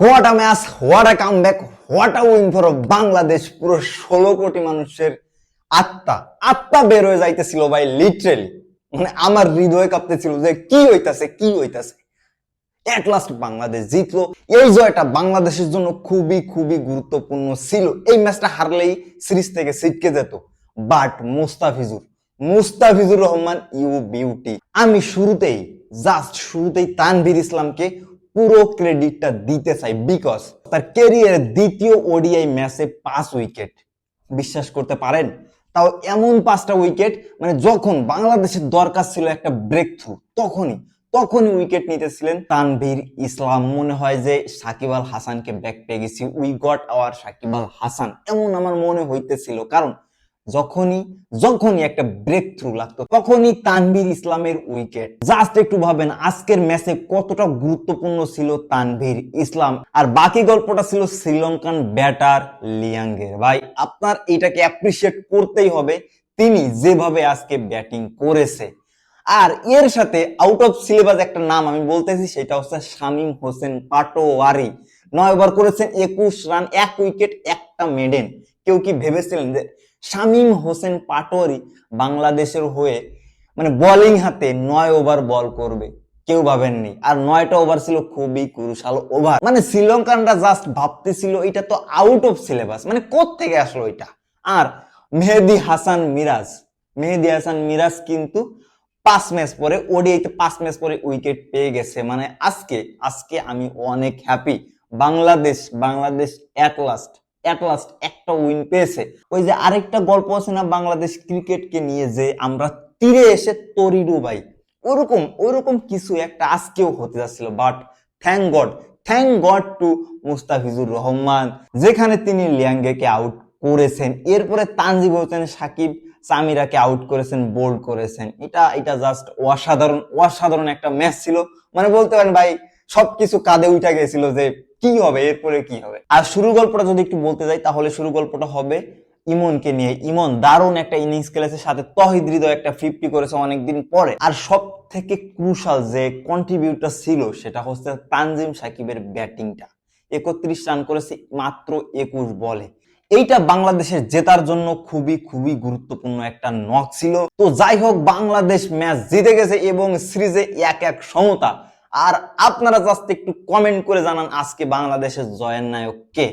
What a match what a come what a win for Bangladesh পুরো ষোলো কোটি মানুষের আত্মা। আত্মা বের হয়ে যাইতেছিল ভাই লিটারেলি মানে আমার হৃদয় কাঁপতেছিল যে কি হইতাছে কি হইতাছে। এট লাস্ট বাংলাদেশ জিতলো। এই জয়টা বাংলাদেশের জন্য খুবই খুবই গুরুত্বপূর্ণ ছিল। এই ম্যাচটা হারলেই সিরিজ থেকে ছিটকে যেত। But Mustafizur Mustafizur Rahman you beauty আমি শুরুতেই জাস্ট শুরুতেই তানভীর ইসলামকে পুরো ক্রেডিটটা দিতে চাই বিকজ তার ক্যারিয়ারের দ্বিতীয় ওডিআই ম্যাচে পাঁচ উইকেট বিশ্বাস করতে পারেন? তাও এমন পাঁচটা উইকেট মানে যখন বাংলাদেশের দরকার ছিল একটা ব্রেক থ্রু তখনই তখনই উইকেট নিতেছিলেন তানভীর ইসলাম। মনে হয় যে সাকিব আল হাসানকে ব্যাক পেয়ে গেছি। We got our Shakib Al Hasan. এমন আমার মনে হইতেছিল। কারণ যখনই যখনই একটা ব্রেক থ্রু লাগতো, তখনই তানভীর ইসলামের উইকেট। জাস্ট একটু ভাবেন, আজকের ম্যাচে কতটা গুরুত্বপূর্ণ ছিল তানভীর ইসলাম? আর বাকি গল্পটা ছিল শ্রীলঙ্কান ব্যাটার লিয়াঙ্গের। ভাই, আপনার এটাকে অ্যাপ্রিসিয়েট করতেই হবে, তিনি যেভাবে আজকে ব্যাটিং করেছে। আর এর সাথে আউট অফ সিলেবাস একটা নাম আমি বলতেছি, সেটা হচ্ছে শামীম হোসেন পাটোয়ারি। নয় ওভার করেছেন, একুশ রান এক উইকেট একটা মেডেন কেউ কি ভেবেছিলেন যে শামীম হোসেন পাটোয়ারি বাংলাদেশের হয়ে মানে বোলিং হাতে নয় ওভার বল করবে? কেউ ভাবেননি। আর নয়টা ওভার ছিল খুবই ক্রুশাল ওভার মানে শ্রীলঙ্কানরা জাস্ট ভাবতেছিল এটা তো আউট অফ সিলেবাস মানে থেকে আসলো এটা? আর মেহেদি হাসান মিরাজ, মেহেদি হাসান মিরাজ কিন্তু পাঁচ ম্যাচ পরে ওডিআইতে পাঁচ ম্যাচ পরে উইকেট পেয়ে গেছে। মানে আজকে আজকে আমি অনেক happy Bangladesh Bangladesh at last at last একটা উইন পেয়েছে। ওই যে আরেকটা গল্প আছে না, বাংলাদেশ ক্রিকেটকে নিয়ে যে আমরা তীরে এসে ভাই। ওরকম ওরকম কিছু একটা আজকেও হতে যাচ্ছিল but thank God thank God to Mustafizur Rahman, যেখানে তিনি লিয়াঙ্গেকে আউট করেছেন। এরপরে তানজিব হোসেন, সাকিব সামিরাকে আউট করেছেন বোল্ড করেছেন। এটা এটা জাস্ট অসাধারণ অসাধারণ একটা ম্যাচ ছিল। মানে বলতে পারেন ভাই সবকিছু কাঁধে উঠে গেছিল যে কি হবে, এরপরে কি হবে? আর শুরু গল্পটা যদি একটু বলতে যাই, তাহলে শুরু গল্পটা হবে ইমনকে নিয়ে। ইমন দারুণ একটা ইনিংস খেলেছে, সাথে তহিদ হৃদয় একটা ফিফটি করেছে অনেকদিন পরে। আর সব থেকে ক্রুশাল যে কন্ট্রিবিউটার ছিল, সেটা হচ্ছে তানজিম সাকিবের ব্যাটিংটা। একত্রিশ রান করেছে মাত্র একুশ বলে। এইটা বাংলাদেশের জেতার জন্য খুবই খুবই গুরুত্বপূর্ণ একটা নক ছিল। তো যাই হোক, বাংলাদেশ ম্যাচ জিতে গেছে এবং সিরিজে এক এক সমতা আর আপনারা জাস্ট একটু কমেন্ট করে জানান আজকে বাংলাদেশের জয়ের নায়ক কে?